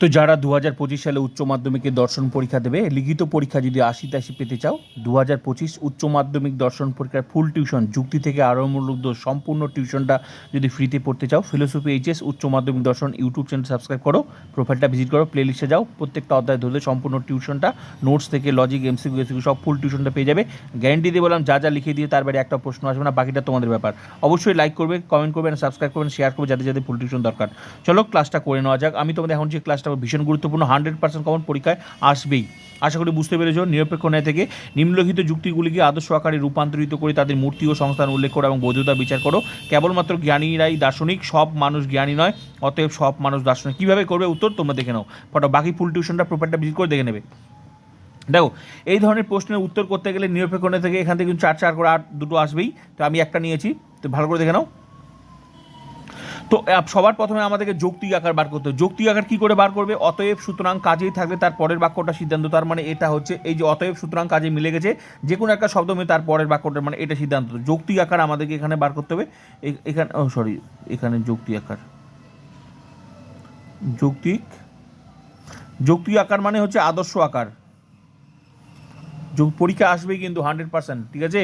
তো যারা দু হাজার পঁচিশ সালে উচ্চ মাধ্যমিকের দর্শন পরীক্ষা দেবে, লিখিত পরীক্ষা যদি আশি তাশি পেতে চাও দু হাজার পঁচিশ উচ্চ মাধ্যমিক দর্শন পরীক্ষার ফুল টিউশন যুক্তি থেকে আরম্ভলুব্ধ সম্পূর্ণ টিউশনটা যদি ফ্রিতে পড়তে চাও ফিলোসফি এইচএস উচ্চ মাধ্যমিক দর্শন ইউটিউব চ্যানেল সাবস্ক্রাইব করো প্রোফাইলটা ভিজিট করো প্লে লিস্টে যাও, প্রত্যেকটা অধ্যায় ধরলে সম্পূর্ণ টিউশনটা নোটস থেকে লজিক এমসিকিউ এসিকিউ সব ফুল টিউশনটা পেয়ে যাবে। গ্যারান্টি দিয়ে বললাম, যা যা লিখে দিয়ে তার বাইরে একটা প্রশ্ন আসবে না, বাকিটা তোমাদের ব্যাপার। অবশ্যই লাইক করবে কমেন্ট করবেন সাবস্ক্রাইব করবেন শেয়ার করবে, যাদের যাদের ফুল টিউশন দরকার। চলো ক্লাসটা করে নেওয়া যাক। আমি তোমাদের এখন যে ক্লাসটা ভীষণ গুরুত্বপূর্ণ হান্ড্রেড পার্সেন্ট কমন পরীক্ষায় আসবেই। আশা করি বুঝতে পেরেছ, নিরপেক্ষ ন্যায় থেকে নিম্নলিখিত যুক্তিগুলিকে আদর্শ আকারে রূপান্তরিত করে তাদের মূর্তি ও সংস্থান উল্লেখ করো এবং বৈধতা বিচার করো। কেবলমাত্র জ্ঞানীরাই দার্শনিক, সব মানুষ জ্ঞানী নয়, অতএব সব মানুষ দার্শনিক। কীভাবে করবে উত্তর তোমরা দেখে নাও। ফটো, বাকি ফুল টিউশনটা প্রপারটা ভিজিট করে দেখে নেবে। দেখো, এই ধরনের প্রশ্নের উত্তর করতে গেলে নিরপেক্ষ থেকে এখান থেকে কিন্তু চার চার করে আট, দুটো আসবেই। তো আমি একটা নিয়েছি, তো ভালো করে দেখে নাও। তো সবার প্রথমে আমাদেরকে যৌক্তিক আকার বার করতে হবে। যৌক্তিক আকার কি করে বার করবে? অতএব সুতরাং কাজেই থাকলে তার পরের বাক্যটা সিদ্ধান্ত। তার মানে এটা হচ্ছে এই যে অতএব সুতরাং কাজে মিলে গেছে, যে কোনো একটা শব্দ মিলে তার পরের বাক্যটা মানে এটা সিদ্ধান্ত। যৌক্তিক আকার আমাদেরকে এখানে বার করতে হবে। এখানে, ও সরি এখানে যৌক্তিক আকার। যৌক্তিক যৌক্তিক আকার মানে হচ্ছে আদর্শ আকার। যোগ, পরীক্ষা আসবেই কিন্তু হান্ড্রেড পার্সেন্ট ঠিক আছে?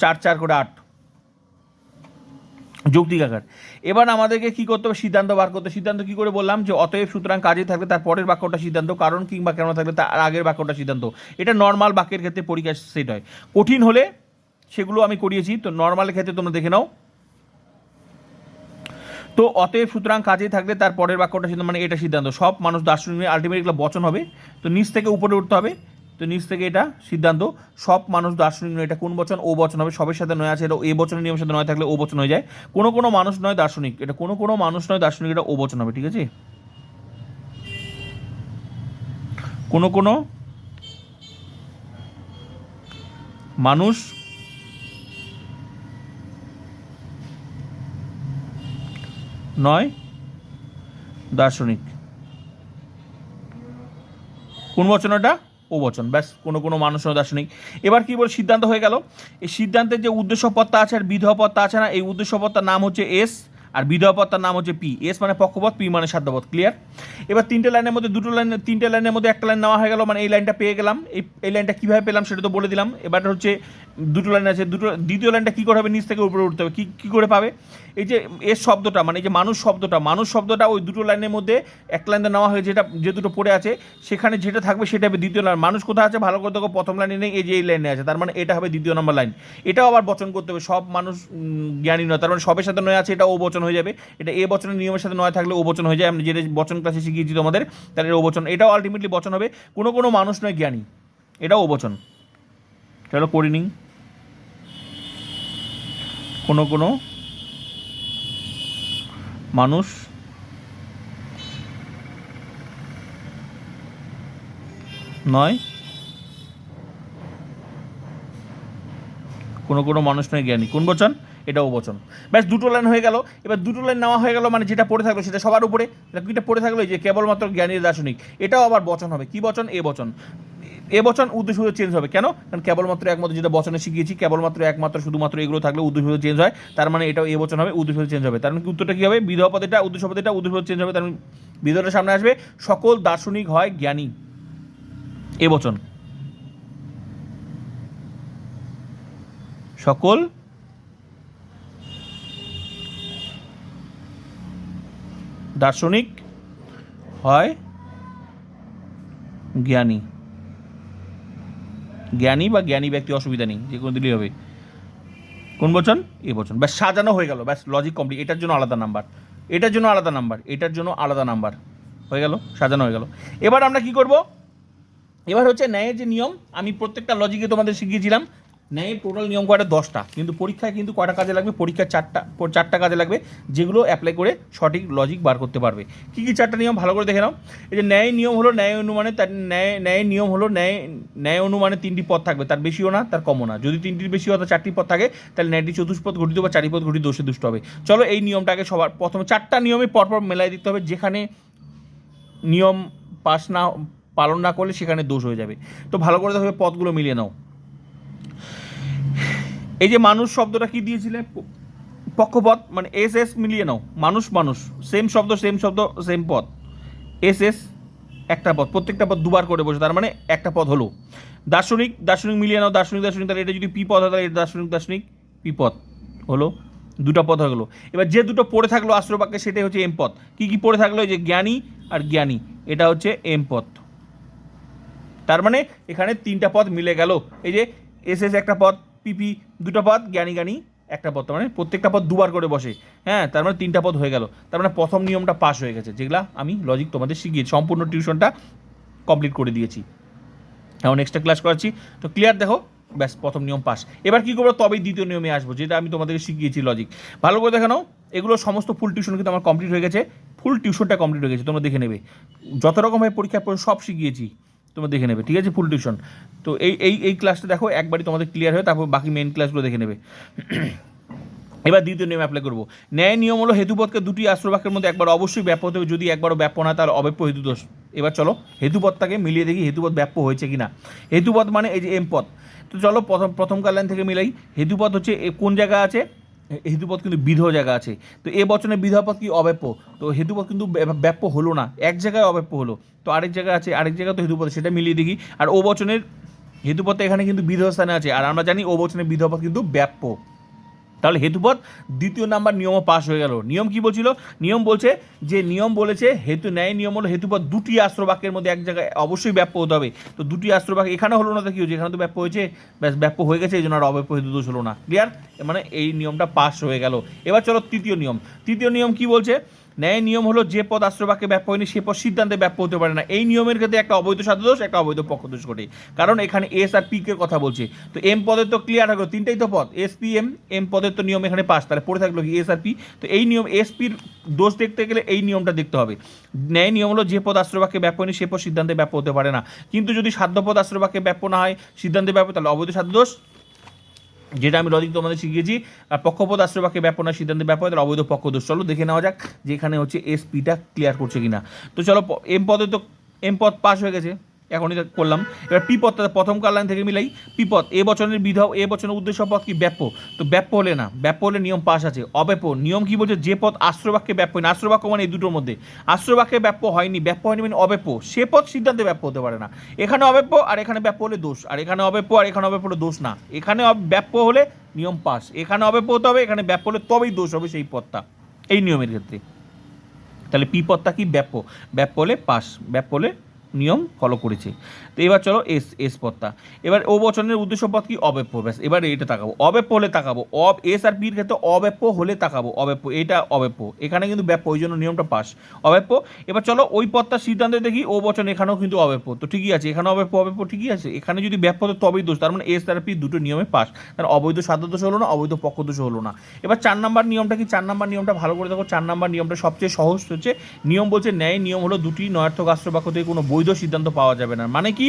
চার চার করে আট। যৌক্তিক আকার। এবার আমাদেরকে কি করতে হবে? সিদ্ধান্ত বার করতে সিদ্ধান্ত কি করে বললাম? যে অতএব সুতরাং কাজে থাকলে তার পরের বাক্যটা সিদ্ধান্ত, কারণ কিংবা কেন থাকলে তার আগের বাক্যটা সিদ্ধান্ত। এটা নর্মাল বাক্যের ক্ষেত্রে পরীক্ষা সেট হয়। কঠিন হলে সেগুলো আমি করিয়েছি। তো নর্মালের ক্ষেত্রে তোমরা দেখে নাও। তো অতএব সুতরাং কাজে থাকলে তার পরের বাক্যটা সিদ্ধান্ত মানে এটা সিদ্ধান্ত। সব মানুষ দার্শনিক আলটিমেটলি বচন হবে। তো নিচ থেকে উপরে উঠতে হবে। তো নিচ থেকে এটা সিদ্ধান্ত। সব মানুষ দার্শনিক নয়, এটা কোন বচন, ও বচন হবে, সবের সাথে নয় আছে, এটা এ বচনের নিয়মের সাথে নয় থাকলে ও বচন হয়ে যায়। কোনো কোনো মানুষ নয় দার্শনিক, এটা কোনো কোনো মানুষ নয় দার্শনিক, এটা ও বচন হবে, ঠিক আছে? কোনো কোনো মানুষ নয় দার্শনিক। কোন বচন ওটা? ও বচন ব্যাস, কোনো কোনো মানুষ নয় দার্শনিক এবার কি বল সিদ্ধান্ত হয়ে গেল? এই সিদ্ধান্তের যে উদ্দেশ্যপত্তা আছে আর বিধপত্তা আছে না, এই উদ্দেশ্যপত্তার নাম হচ্ছে এস আর বিধপত্তার নাম হচ্ছে পি। এস মানে পক্ষপথ, পি মানে সাধ্যপথ। ক্লিয়ার এবার তিনটে লাইনের মধ্যে, দুটো লাইন, তিনটে লাইনের মধ্যে একটা লাইন নেওয়া হয়ে গেল মানে এই লাইনটা পেয়ে গেলাম। এই এই লাইনটা কীভাবে পেলাম সেটা তো বলে দিলাম। এবার হচ্ছে, দুটো লাইন আছে, দুটো, দ্বিতীয় লাইনটা কী করে হবে? নিচ থেকে উপরে উঠতে হবে। কী কী করে পাবে? এই যে এস শব্দটা মানে যে মানুষ শব্দটা মানুষ শব্দটা ওই দুটো লাইনের মধ্যে এক লাইনে নেওয়া হয়ে যেটা, যে দুটো পড়ে আছে, সেখানে যেটা থাকবে সেটা হবে দ্বিতীয় লাইন। মানুষ কোথায় আছে? ভালো করে দেখো, প্রথম লাইনে নেই, এই যে এই লাইনে আছে, তার মানে এটা হবে দ্বিতীয় নম্বর লাইন। এটাও আবার বচন করতে হবে, সব মানুষ জ্ঞানী নয়, তার মানে সবের সাথে নয় আছে এটা ও বচন হয়ে যাবে। এটা এ বচনের নিয়মের সাথে নয় থাকলে ও বচন হয়ে যায় আমি যেটা বচন ক্লাসে শিখিয়েছি তোমাদের, তাহলে ও বচন। এটাও আলটিমেটলি বচন হবে, কোনো কোনো মানুষ নয় জ্ঞানী, এটাও বচন। চলো নিই কোনো কোনো মানুষ। নয়। কোনো কোনো মানুষ নয় জ্ঞানী। কোন বচন? এটাও বচন। ব্যাস, দুটো লাইন হয়ে গেল। এবার দুটো লাইন নেওয়া হয়ে গেল মানে যেটা পড়ে থাকল সেটা সবার উপরে। এটা পড়ে থাকল? যে কেবলমাত্র জ্ঞানীর দার্শনিক। এটাও আবার বচন হবে। কি বচন? এ বচন। এ বচন উদ্দেশ্য চেঞ্জ হবে। কেন? কারণ কেবলমাত্র একমাত্র যেটা বচনে শিখিয়েছি, কেবলমাত্র একমাত্র শুধুমাত্র এগুলো থাকলে উদ্দেশ্য চেঞ্জ হয়। তার মানে এটাও এ বচন হবে, উদ্দেশ্য চেঞ্জ হবে। তার মানে উত্তরটা কী হবে? বিধবা পদেটা উদ্দেশ্য পদেটা উদ্দেশ্য চেঞ্জ হবে। তার মানে বিধবাটা সামনে আসবে। সকল দার্শনিক হয় জ্ঞানী এ বচন সকল দার্শনিক হয় জ্ঞানী। জ্ঞানী বা জ্ঞানী ব্যক্তি অসুবিধা নেই, যে কোনো দিলেই হবে। কোন বচন? এ বচন। ব্যাস, সাজানো হয়ে গেল। ব্যাস লজিক কমপ্লিট এটার জন্য আলাদা নাম্বার এটার জন্য আলাদা নাম্বার এটার জন্য আলাদা নাম্বার হয়ে গেল? সাজানো হয়ে গেল। এবার আমরা কি করব? এবার হচ্ছে ন্যায়ের যে নিয়ম, আমি প্রত্যেকটা লজিকে তোমাদের শিখিয়েছিলাম। ন্যায়ের টোটাল নিয়ম কয়টা? দশটা। কিন্তু পরীক্ষায় কিন্তু কয়টা কাজে লাগবে? পরীক্ষার চারটা চারটা কাজে লাগবে, যেগুলো অ্যাপ্লাই করে সঠিক লজিক বার করতে পারবে। কী কী চারটা নিয়ম? ভালো করে দেখে নাও। এই যে ন্যায় নিয়ম হলো ন্যায় অনুমানে তার ন্যায় ন্যায় নিয়ম হলো ন্যায় ন্যায় অনুমানে তিনটি পদ থাকবে। তার বেশিও না, তার কমও না। যদি তিনটির বেশি তার চারটি পদ থাকে, তাহলে ন্যায়টি চতুষ্পদ ঘটিত বা চারিপদ ঘটিত, দোষে দুষ্ট হবে। চলো এই নিয়মটাকে সবার প্রথমে, চারটা নিয়মে পরপর মেলাই দিতে হবে, যেখানে নিয়ম পাস না, পালন না করলে সেখানে দোষ হয়ে যাবে। তো ভালো করে দেখবে পদগুলো মিলিয়ে নাও। এই যে মানুষ শব্দটা কি দিয়েছিলে? পক্ষপথ? মানে এস এস মিলিয়ে নাও। মানুষ মানুষ। সেম শব্দ সেম শব্দ সেম পদ এস এস একটা পদ প্রত্যেকটা পদ দুবার করে বসে। তার মানে একটা পদ হলো। দার্শনিক দার্শনিক মিলিয়ে নাও। দার্শনিক দার্শনিক। তাহলে এটা যদি পি পদ হয়, তাহলে এটা দার্শনিক দার্শনিক, পি পদ হলো। দুটো পদ হয়ে গেলো। এবার যে দুটো পড়ে থাকল আশ্রবাক্যে সেটাই হচ্ছে এম পথ। কী কী পড়ে থাকল? যে জ্ঞানী আর জ্ঞানী। এটা হচ্ছে এম পথ। তার মানে এখানে তিনটা পথ মিলে গেল। এই যে এস এস একটা পদ পিপি দুটো পদ, জ্ঞানী জ্ঞানী একটা পদ মানে প্রত্যেকটা পদ দুবার করে বসে। হ্যাঁ তার মানে তিনটা পদ হয়ে গেল। তার মানে প্রথম নিয়মটা পাস হয়ে গেছে, যেগুলা আমি লজিক তোমাদের শিখিয়েছি। সম্পূর্ণ টিউশনটা কমপ্লিট করে দিয়েছি। এখন এক্সট্রা ক্লাস করাচ্ছি। তো ক্লিয়ার দেখো? ব্যাস, প্রথম নিয়ম পাস এবার কী করব? তবেই দ্বিতীয় নিয়মে আসব, যেটা আমি তোমাদেরকে শিখিয়েছি লজিক ভালো করে দেখানো, এগুলো সমস্ত ফুল টিউশন কিন্তু আমার কমপ্লিট হয়ে গেছে। ফুল টিউশনটা কমপ্লিট হয়ে গেছে, তোমরা দেখে নেবে। যত রকমের পরীক্ষা পরে সব শিখিয়েছি। তোমরা দেখে নেবে, ঠিক আছে? ফুল টিউশন তো এই এই এই ক্লাসটা দেখো, একবারই তোমাদের ক্লিয়ার হয়ে তারপর বাকি মেন ক্লাসগুলো দেখে নেবে। এবার দ্বিতীয় নিয়ম অ্যাপ্লাই করব। ন্যায় নিয়ম হলো হেতুপথকে দুটি আশ্রবাক্যের মধ্যে একবার অবশ্যই ব্যাপ্য হতে হবে, যদি একবারও ব্যাপ্য না, তাহলে অব্যাপ্য হেতুদোষ। এবার চলো হেতুপদটাকে মিলিয়ে দেখি হেতুপথ ব্যাপ্য হয়েছে কিনা। হেতুপথ মানে এই যে এম পদ তো চলো, প্রথম প্রথম লাইন থেকে মিলাই, হেতুপথ হচ্ছে কোন জায়গা আছে? হে- হেতুপদ কিন্তু বিধ জায়গা আছে। তো এ বচনে বিধাপথ কি? অব্যাপ্য। তো হেতুপথ কিন্তু ব্য- ব্যাপ্য হলো না। এক জায়গায় অব্যাপ্য হলো। তো আরেক জায়গায় আছে, আরেক জায়গায় তো হেতুপথ সেটা মিলিয়ে দেখি। আর ও বচনের হেতুপথ এখানে কিন্তু বিধ স্থানে আছে। আর আমরা জানি ও বচনের বিধাপথ কিন্তু ব্যাপ্য। তাহলে হেতুপথ দ্বিতীয় নাম্বার নিয়মও পাশ হয়ে গেল। নিয়ম কি বলছিল? নিয়ম বলছে যে, নিয়ম বলেছে, হেতু ন্যায় নিয়ম হলো হেতুপথ দুটি আশ্রবাক্যের মধ্যে এক জায়গায় অবশ্যই ব্যাপ্য হতে হবে। তো দুটি আশ্রবাক্য এখানে হলো না তো কি হয়েছে? এখানে তো ব্যাপ্য হয়েছে, ব্যাস ব্যাপ্য হয়ে গেছে এই জন্য আর অব্যাপ্য হেতু দোষ হলো না। ক্লিয়ার মানে এই নিয়মটা পাশ হয়ে গেল। এবার চলো তৃতীয় নিয়ম। তৃতীয় নিয়ম কি বলছে? ন্যায় নিয়ম হলো যে পদ আশ্রবাক্যে ব্যাপ্য হয়নি, সে পদ সিদ্ধান্তে ব্যাপ্য হতে পারে না। এই নিয়মের ক্ষেত্রে একটা অবৈধ সাধ্যদোষ একটা অবৈধ পক্ষদোষ ঘটে। কারণ এখানে এস আর পি কে কথা বলছে। তো এম পদের তো ক্লিয়ার হলো তিনটাই তো পদ। এস পি, এম এম পদের তো নিয়ম এখানে পাস। তাহলে পড়ে থাকল কি এস আর পি? তো এই নিয়ম, এস পির দোষ দেখতে গেলে এই নিয়মটা দেখতে হবে। ন্যায় নিয়ম হলো যে পদ আশ্রবাক্যে ব্যাপ্য হয়নি, সে পদ সিদ্ধান্তে ব্যাপ্য হতে পারে না। কিন্তু যদি সাধ্যপদ আশ্রবাক্যে ব্যাপ্য না হয়, সিদ্ধান্তে ব্যাপ্য তাহলে অবৈধ সাধ্যদোষ যেটা আমি লজিক তোমাদের শিখিয়েছি, আর পক্ষপথ আশ্রয়বাক্যে ব্যাপক না সিদ্ধান্তে ব্যাপক তাহলে অবৈধ পক্ষদোষ চলো দেখে নেওয়া যাক যে এখানে হচ্ছে এসপিটা ক্লিয়ার করছে কিনা। তো চলো এম পদে তো এম পদ পাস হয়ে গেছে। এখনই করলাম। এবার পি পদটা প্রথম কার লাইন থেকে মিলাই পি পদ এ বচনের বিধ এ বচনের উদ্দেশ্য পথ কি? ব্যাপ্য। তো ব্যাপ্য হলে না, ব্যাপ্য হলে নিয়ম পাস আছে। অব্যাপ্য, নিয়ম কি বলছে? যে পদ আশ্রবাক্যে ব্যাপ্য না। আশ্রবাক্য মানে এই দুটোর মধ্যে। আশ্রবাক্যে ব্যাপ্য হয়নি। ব্যাপ্য হয়নি মানে অব্যাপ্য। সে পথ সিদ্ধান্তে ব্যাপ্য হতে পারে না। এখানে অব্যাপ্য, আর এখানে ব্যাপ্য হলে দোষ। আর এখানে অব্যাপ্য, আর এখানে অব্যাপ্য হলে দোষ না। এখানে ব্যাপ্য হলে নিয়ম পাস এখানে অব্যাপ্য হতে হবে, এখানে ব্যাপ্য হলে তবেই দোষ হবে সেই পদটা। এই নিয়মের ক্ষেত্রে। তাহলে পি পদটা কি? ব্যাপ্য। ব্যাপ্য হলে পাস ব্যাপ্য হলে নিয়ম ফলো করেছে। তো এবার চলো এস এস পদটা। এবার ও বচনের উদ্দেশ্য পদ কি? অব্যাপ্য ব্যাস, এবার এটা তাকাবো। অব্যাপ্য হলে তাকাবো। অব, এস আর পির ক্ষেত্রে অব্যাপ্য হলে তাকাবো। অব্যাপ্য এটা অব্যাপ্য এখানে কিন্তু ব্যাপ্য, ওই জন্য নিয়মটা পাস। অব্যাপ্য এবার চলো ওই পদটা সিদ্ধান্ত দেখি ও বচন এখানেও কিন্তু অব্যাপ্য তো ঠিকই আছে, এখানে অব্যাপ্য অব্যাপ্য ঠিকই আছে। এখানে যদি ব্যাপ্য হতো তবেই দোষ, তার মানে এস আর পি দুটো নিয়মে পাস। তার অবৈধ সাধ্য দোষ হলো না, অবৈধ পক্ষ দোষ হলো না। এবার চার নাম্বার নিয়মটা কি? চার নাম্বার নিয়মটা ভালো করে দেখো। চার নাম্বার নিয়মটা সবচেয়ে সহজ হচ্ছে। নিয়ম বলছে ন্যায়, নিয়ম হলো দুটি নয়ার্থক আশ্রবাক্য থেকে কোনো বৈধ সিদ্ধান্ত পাওয়া যাবে না। মানে কি?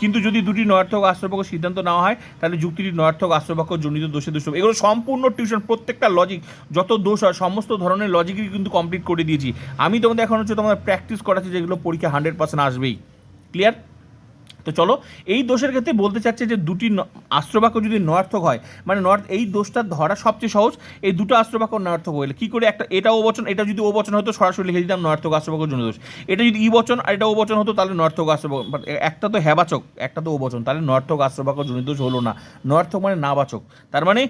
কিন্তু যদি দুটি নয়ার্থক আশ্রয়পক্ষ সিদ্ধান্ত নেওয়া হয়, তাহলে যুক্তিটি নয়ার্থক আশ্রয়পক্ষ জনিত দোষে দোষ এগুলো সম্পূর্ণ টিউশন প্রত্যেকটা লজিক যত দোষ হয়, সমস্ত ধরনের লজিকই কিন্তু কমপ্লিট করে দিয়েছি। আমি তোমাদের এখন হচ্ছে তোমাদের প্র্যাকটিস করাচ্ছি, যেগুলো পরীক্ষা হান্ড্রেড পার্সেন্ট আসবেই। ক্লিয়ার তো চলো, এই দোষের ক্ষেত্রে বলতে চাচ্ছে যে দুটি আশ্রবাক্য যদি নয়ার্থক হয় মানে নর্থ এই দোষটা ধরা সবচেয়ে সহজ, এই দুটো আশ্রবাক্য নয়ার্থক হলে কী করে? একটা এটা বচন, এটা যদি বচন হতো, সরাসরি লিখে দিতাম নয়ার্থক আশ্রবাক্য জন্য দোষ। এটা যদি ই বচন আর এটা বচন হতো, তাহলে নর্থক আশ্রবাক একটা তো হ্যাবাচক, একটা তো বচন, তাহলে নর্থক আশ্রবাক্য জনিত দোষ হলো না। নর্থক মানে নাবাচক। তার মানে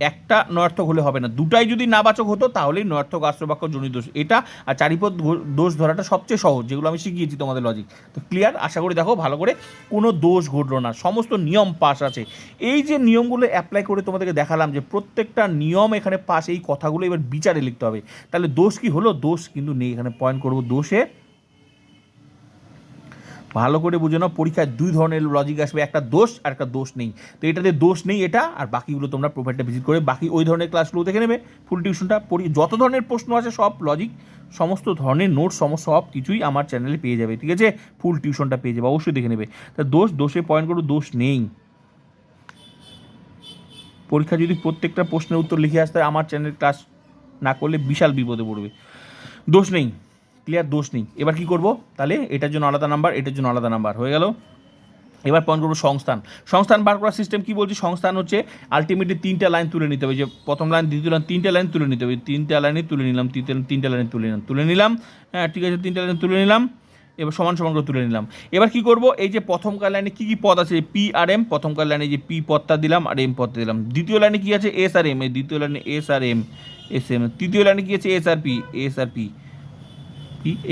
একটা নয়ার্থক হলে হবে না। দুটাই যদি নাবাচক হতো, তাহলেই নয়ার্থক আশ্রবাক্য জনিত দোষ এটা আর চারিপদ দোষ ধরাটা সবচেয়ে সহজ, যেগুলো আমি শিখিয়েছি তোমাদের লজিক তো ক্লিয়ার আশা করি দেখো, ভালো করে কোনো দোষ ঘটলো না। সমস্ত নিয়ম পাস আছে। এই যে নিয়মগুলো অ্যাপ্লাই করে তোমাদেরকে দেখালাম যে প্রত্যেকটা নিয়ম এখানে পাস এই কথাগুলো এবার বিচারে লিখতে হবে। তাহলে দোষ কি হলো? দোষ কিন্তু নেই। এখানে পয়েন্ট করব, দোষে ভালো করে বুঝে নাও, পরীক্ষায় দুই ধরনের লজিক আসবে, একটা দোষ আর একটা দোষ নেই। তো এটাতে দোষ নেই এটা, আর বাকিগুলো তোমরা প্রোফাইলটা ভিজিট করে বাকি ওই ধরনের ক্লাসগুলো দেখে নেবে। ফুল টিউশনটা পড়ি, যত ধরনের প্রশ্ন আছে সব লজিক সমস্ত ধরনের নোট সমস্ত সব কিছুই আমার চ্যানেলে পেয়ে যাবে, ঠিক আছে? ফুল টিউশনটা পেয়ে যাবে, অবশ্যই দেখে নেবে। তা দোষ দোষে পয়েন্ট করো দোষ নেই। পরীক্ষা যদি প্রত্যেকটা প্রশ্নের উত্তর লিখে আসতে আমার চ্যানেল ক্লাস না করলে বিশাল বিপদে পড়বে। দোষ নেই। ক্লিয়ার দোষ নেই। এবার কি করব? তাহলে এটার জন্য আলাদা নাম্বার এটার জন্য আলাদা নাম্বার হয়ে গেল? এবার পয়েন্ট করব সংস্থান। সংস্থান বার করার সিস্টেম কি বলছি? সংস্থান হচ্ছে আলটিমেটলি তিনটা লাইন তুলে নিতে হবে। যে প্রথম লাইন দ্বিতীয় লাইন তিনটা লাইন তুলে নিতে হবে। তিনটা লাইনে তুলে নিলাম, তিনটে তিনটা লাইনে তুলে নিলাম। তুলে নিলাম। হ্যাঁ ঠিক আছে, তিনটা লাইনে তুলে নিলাম। এবার সমান সমান করে তুলে নিলাম। এবার কি করব? এই যে প্রথমকার লাইনে কী কী পদ আছে? পি আর এম প্রথমকার লাইনে যে পি পদটা দিলাম আর এম পদটা দিলাম। দ্বিতীয় লাইনে কী আছে? এস আর এম এই দ্বিতীয় লাইনে S R M S M তৃতীয় লাইনে কী আছে? S R P S R P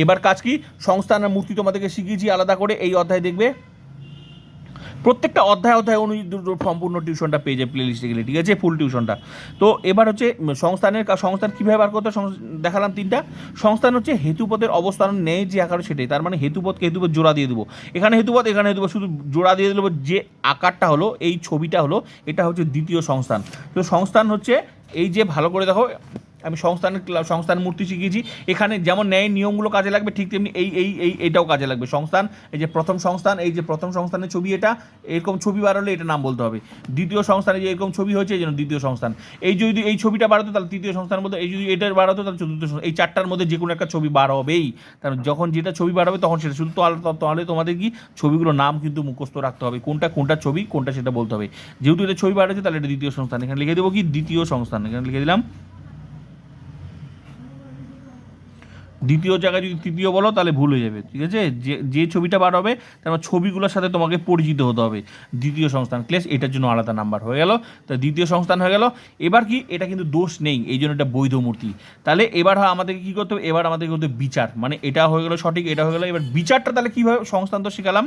এবার কাজ কি? সংস্থান আর মূর্তি তোমাদেরকে শিখিয়েছি, আলাদা করে এই অধ্যায় দেখবে। প্রত্যেকটা অধ্যায় অধ্যায় অনুযায়ী দুটো সম্পূর্ণ টিউশনটা পেয়ে যায় প্লে লিস্টে গেলে, ঠিক আছে? ফুল টিউশনটা। তো এবার হচ্ছে সংস্থানের সংস্থান কীভাবে বার করতে দেখালাম তিনটা। সংস্থান হচ্ছে হেতুপথের অবস্থান, নেই যে আকার সেটাই। তার মানে হেতুপদকে হেতুপদ জোড়া দিয়ে দেবো। এখানে হেতুপথ, এখানে হেতুপদ শুধু জোড়া দিয়ে দেবো যে আকারটা হলো, এই ছবিটা হলো, এটা হচ্ছে দ্বিতীয় সংস্থান। তো সংস্থান হচ্ছে, এই যে ভালো করে দেখো আমি সংস্থানের সংস্থান মূর্তি শিখিয়েছি। এখানে যেমন ন্যায় নিয়মগুলো কাজে লাগবে, ঠিক তেমনি এই এই এই, এটাও কাজে লাগবে। সংস্থান, এই যে প্রথম সংস্থান, এই যে প্রথম সংস্থানের ছবি এটা, এরকম ছবি বার হলে এটা নাম বলতে হবে। দ্বিতীয় সংস্থানে যে এরকম ছবি হয়েছে, এই দ্বিতীয় সংস্থান। এই যদি এই ছবিটা বাড়াতো তাহলে তৃতীয় সংস্থান বলতে, এই যদি এটার বাড়াতো তাহলে চতুর্থ এই চারটার মধ্যে যে কোনো একটা ছবি বার হবেই। কারণ যখন যেটা ছবি বাড়াবে তখন সেটা শুধু তাহলে তোমাদের কি? ছবিগুলোর নাম কিন্তু মুখস্থ রাখতে হবে। কোনটা কোনটা ছবি, কোনটা সেটা বলতে হবে। যেহেতু এটা ছবি বাড়াচ্ছে তাহলে এটা দ্বিতীয় সংস্থান। এখানে লিখে দেবো কি? দ্বিতীয় সংস্থান। এখানে লিখে দিলাম দ্বিতীয় জায়গায় যদি তৃতীয় বলো, তাহলে ভুল হয়ে যাবে, ঠিক আছে? যে যে ছবিটা বার হবে, তার মানে ছবিগুলোর সাথে তোমাকে পরিচিত হতে হবে। দ্বিতীয় সংস্থান ক্লেস এটার জন্য আলাদা নাম্বার হয়ে গেল। তা দ্বিতীয় সংস্থান হয়ে গেল। এবার কি, এটা কিন্তু দোষ নেই, এই জন্য এটা বৈধ মূর্তি। তাহলে এবার হয়, আমাদেরকে কী করতে হবে? এবার আমাদেরকে করতে বিচার। মানে এটা হয়ে গেলো সঠিক, এটা হয়ে গেলো। এবার বিচারটা তাহলে কীভাবে সংস্থান তো শিখালাম।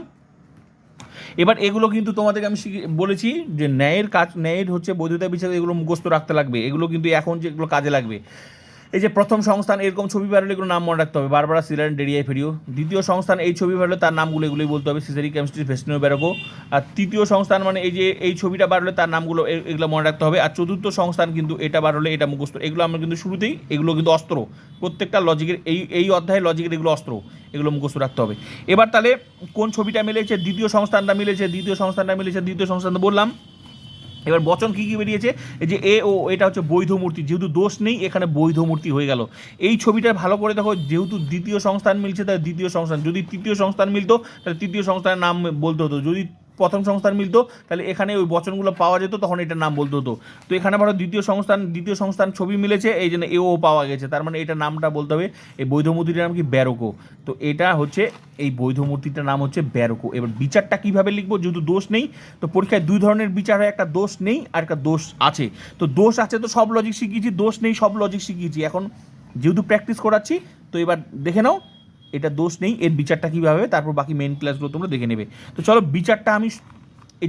এবার এগুলো কিন্তু তোমাদেরকে আমি বলেছি যে ন্যায়ের কাজ, ন্যায়ের হচ্ছে বৈধতা, বিচার, এগুলো মুখস্থ রাখতে লাগবে। এগুলো কিন্তু এখন যেগুলো কাজে লাগবে। এই যে প্রথম সংস্থান, এরকম ছবি বেরোলে এগুলো নাম মনে রাখতে হবে। বারবার সিলার ডেরিয়াই ফেরিও। দ্বিতীয় সংস্থান এই ছবি বেরোলে তার নামগুলো এগুলোই বলতে হবে। সিজারি কেমিস্ট্রি ভেস্টিনো বেরোগো। আর তৃতীয় সংস্থান মানে এই যে এই ছবিটা বার হলে তার নামগুলো এগুলো মনে রাখতে হবে। আর চতুর্থ সংস্থান কিন্তু এটা বার হলে এটা মুখস্থ। এগুলো আমরা কিন্তু শুরুতেই, এগুলো কিন্তু অস্ত্র। প্রত্যেকটা লজিকের এই এই অধ্যায়ে লজিকের এগুলো অস্ত্র। এগুলো মুখস্থ রাখতে হবে। এবার তাহলে কোন ছবিটা মিলেছে? দ্বিতীয় সংস্থানটা মিলেছে, দ্বিতীয় সংস্থানটা মিলেছে, দ্বিতীয় সংস্থানটা বললাম। এবার বচন কী কী বেরিয়েছে? এই যে এ, ও, এটা হচ্ছে বৈধ মূর্তি, যেহেতু দোষ নেই, এখানে বৈধ মূর্তি হয়ে গেল। এই ছবিটা ভালো করে দেখো, যেহেতু দ্বিতীয় সংস্থান মিলছে তার দ্বিতীয় সংস্থান, যদি তৃতীয় সংস্থান মিলতো, তাহলে তৃতীয় সংস্থানের নাম বলতে হতো। যদি প্রথম সংস্থান মিলতো, তাহলে এখানে ওই বচনগুলো পাওয়া যেত, তখন এটার নাম বলতে হতো। তো এখানে ধরো দ্বিতীয় সংস্থান দ্বিতীয় সংস্থান ছবি মিলেছে, এই জন্য এও পাওয়া গেছে। তার মানে এটা নামটা বলতে হবে, এই বৈধ মূর্তিটার নাম কি? ব্যারোকো। তো এটা হচ্ছে, এই বৈধ মূর্তিটার নাম হচ্ছে ব্যারোকো। এবার বিচারটা কীভাবে লিখব, যেহেতু দোষ নেই, তো পরীক্ষায় দুই ধরনের বিচার হয়, একটা দোষ নেই, আর একটা দোষ আছে। তো দোষ আছে তো সব লজিক শিখিয়েছি, দোষ নেই সব লজিক শিখিয়েছি। এখন যেহেতু প্র্যাকটিস করাচ্ছি, তো এবার দেখে নাও এটা দোষ নেই, এর বিচারটা কীভাবে তারপর বাকি মেন ক্লাসগুলো তোমরা দেখে নেবে। তো চলো, বিচারটা আমি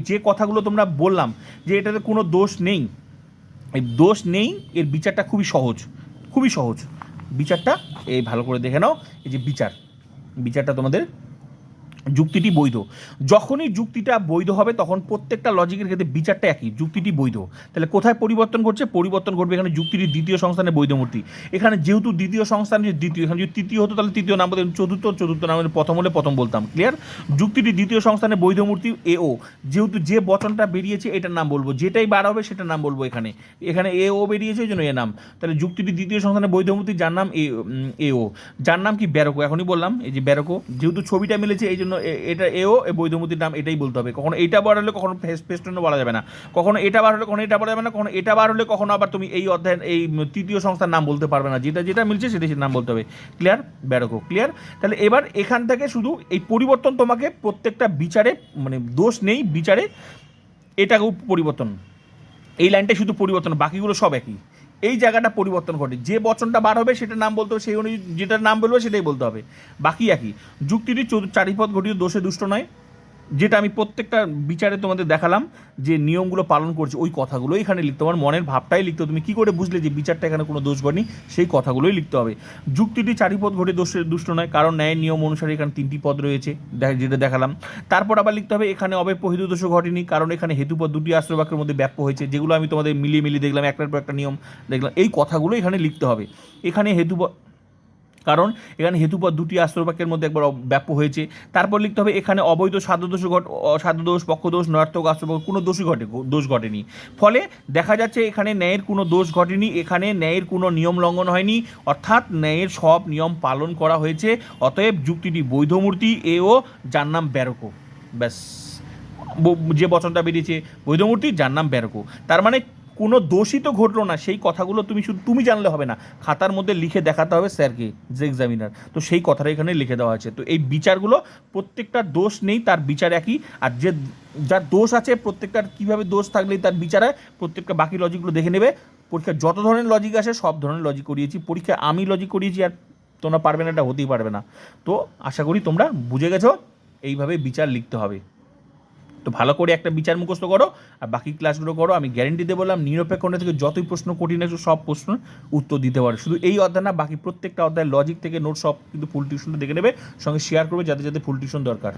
যে কথাগুলো তোমরা বললাম, যে এটাতে কোনো দোষ নেই, এই দোষ নেই, এর বিচারটা খুবই সহজ খুবই সহজ। বিচারটা, এই ভালো করে দেখে নাও, এই যে বিচার, বিচারটা তোমাদের যুক্তিটি বৈধ। যখনই যুক্তিটা বৈধ হবে, তখন প্রত্যেকটা লজিকের ক্ষেত্রে বিচারটা একই, যুক্তিটি বৈধ। তাহলে কোথায় পরিবর্তন ঘটছে? পরিবর্তন ঘটবে এখানে যুক্তিটি দ্বিতীয় সংস্থানে বৈধ মূর্তি এখানে যেহেতু দ্বিতীয় সংস্থান দ্বিতীয়, এখানে যদি তৃতীয় হতো, তাহলে তৃতীয় নাম বলতাম চতুর্থ চতুর্থ নাম প্রথম হলে প্রথম বলতাম ক্লিয়ার যুক্তিটি দ্বিতীয় সংস্থানে বৈধ মূর্তি এ ও যেহেতু যে বচনটা বেরিয়েছে, এটার নাম বলব। যেটাই বার হবে, সেটার নাম বলব এখানে। এখানে এ ও বেরিয়েছে, ওই জন্য এ নাম। তাহলে যুক্তিটি দ্বিতীয় সংস্থানে বৈধ মূর্তি যার নাম এ এ ও যার নাম কি? ব্যারকো। এখনই বললাম, এই যে ব্যারকো। যেহেতু ছবিটা মিলেছে, এই জন্য এ- এটা এও এ বৈধমূর্তির নাম এটাই বলতে হবে। কখনো এটা বার হলে কখনো ফেস পেস্টনও বলা যাবে না। কখনো এটা বার হলে, কখনো এটা বলা যাবে না, কখনো এটা বার হলে কখনো আবার তুমি এই অধ্যায়ের এই তৃতীয় সংস্থার নাম বলতে পারবে না। যেটা যেটা মিলছে সেটা সেটার নাম বলতে হবে। ক্লিয়ার ব্যারকো ক্লিয়ার তাহলে এবার এখান থেকে শুধু এই পরিবর্তন তোমাকে প্রত্যেকটা বিচারে মানে দোষ নেই বিচারে, এটাকেও পরিবর্তন। এই লাইনটাই শুধু পরিবর্তন, বাকিগুলো সব একই। এই জায়গাটা পরিবর্তন ঘটে। যে বচনটা বার হবে, সেটার নাম বলতে হবে, সেই অনুযায়ী যেটার নাম বলবে, সেটাই বলতে হবে। বাকি একই। যুক্তিটি চারিপথ ঘটিয়ে দোষে দুষ্ট নয়। যেটা আমি প্রত্যেকটা বিচারে তোমাদের দেখালাম, যে নিয়মগুলো পালন করছে, ওই কথাগুলো এখানে লিখতে তোমার মনের ভাবটাই লিখতে তুমি কী করে বুঝলে যে বিচারটা এখানে কোনো দোষ ঘটেনি সেই কথাগুলোই লিখতে হবে। যুক্তিটি চারিপদ ঘটে দোষের দুষ্ট নয়, কারণ ন্যায়ের নিয়ম অনুসারে এখানে তিনটি পদ রয়েছে যেটা দেখালাম। তারপর আবার লিখতে হবে, এখানে অব্যপহিত দোষ ঘটেনি, কারণ এখানে হেতুপদ দুটি আশ্রয় বাক্যের মধ্যে ব্যাপ্য হয়েছে, যেগুলো আমি তোমাদের মিলিয়ে মিলিয়ে দেখলাম, একটার পর একটা নিয়ম দেখলাম। এই কথাগুলো এখানে লিখতে হবে। এখানে হেতুপদ কারণ এখানে হেতুপদ দুটি আশ্রয়বাক্যের মধ্যে একবার ব্যাপ্য হয়েছে। তারপর লিখতে হবে, এখানে অবৈধ সাধ্যদোষ ঘট সাধ্যদোষ পক্ষদোষ নয়ার্থক আশ্রয়বাক্য, কোনো দোষই ঘটে দোষ ঘটেনি। ফলে দেখা যাচ্ছে এখানে ন্যায়ের কোনো দোষ ঘটেনি, এখানে ন্যায়ের কোনো নিয়ম লঙ্ঘন হয়নি, অর্থাৎ ন্যায়ের সব নিয়ম পালন করা হয়েছে। অতএব যুক্তিটি বৈধমূর্তি এও যার নাম ব্যারকো। ব্যাস। যে বচনটা বেরিয়েছে, বৈধমূর্তি, যার নাম ব্যারকো। তার মানে কোনো দোষই তো ঘটলো না। সেই কথাগুলো তুমি শুধু তুমি জানলে হবে না। খাতার মধ্যে লিখে দেখাতে হবে স্যারকে, যে এক্সামিনার তো সেই কথাটা এখানে লিখে দেওয়া আছে। তো এই বিচারগুলো প্রত্যেকটা দোষ নেই, তার বিচার একই। আর যে যার দোষ আছে, প্রত্যেকটার কীভাবে দোষ থাকলে তার বিচার প্রত্যেকটা বাকি লজিকগুলো দেখে নেবে। পরীক্ষায় যত ধরনের লজিক আসে, সব ধরনের লজিক করিয়েছি। পরীক্ষা আমি লজিক করিয়েছি, আর তোমরা পারবে না, এটা হতেই পারবে না। তো আশা করি তোমরা বুঝে গেছো। এইভাবে বিচার লিখতে হবে। তো ভালো করে একটা বিচার মুখস্থ করো, আর বাকি ক্লাসগুলো করো। আমি গ্যারেন্টি দিয়ে বললাম, নিরপেক্ষ থেকে যতই প্রশ্ন কঠিন আছে সব প্রশ্ন উত্তর দিতে পারো। শুধু এই অধ্যায় না, বাকি প্রত্যেকটা অধ্যায় লজিক থেকে নোট সব কিন্তু ফুল টিউশনটা দেখে নেবে। সঙ্গে শেয়ার করবে যাদের যাদের ফুল টিউশন দরকার।